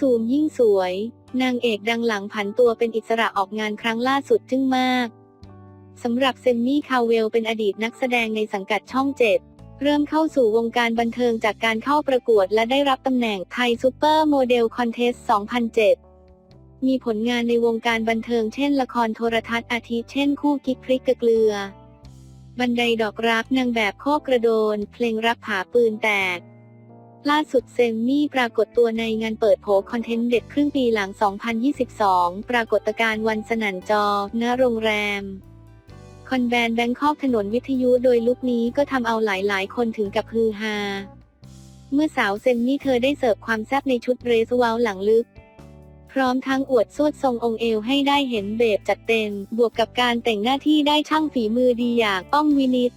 ซูมยิ่งสวย นางเอกดังหลังผันตัวเป็นอิสระออกงานครั้งล่าสุดจึงมากสำหรับเซมมี่คาเวลเป็นอดีตนักแสดงในสังกัดช่องเจ็ดเริ่มเข้าสู่วงการบันเทิงจากการเข้าประกวดและได้รับตำแหน่งไทยซูเปอร์โมเดลคอนเทสต์2007 มีผลงานในวงการบันเทิงเช่นละครโทรทัศน์อาทิเช่นคู่กิ๊กพริกกะเกลือ บันไดดอกรักนางแบบโคกระโดน เพลงรักผาปืนแตก ล่าสุดเซมมี่ปรากฏตัวในงานเปิดโผคอนเทนต์เด็ดครึ่งปีหลัง 2022 ปรากฏการณ์วันสนั่นจอ ณ โรงแรม คอนแบนแบงคอกถนนวิทยุโดยลุคนี้ก็ทำเอาหลายๆ คนถึงกับฮือฮา เมื่อสาวเซมมี่เธอได้เสิร์ฟความแซ่บในชุดเรสเวลหลังลึก พร้อมทั้งอวดสวดทรงองค์เอวให้ได้เห็นเบบจัดเต็ม บวกกับการแต่งหน้าที่ได้ช่างฝีมือดีอย่างป้องวินิต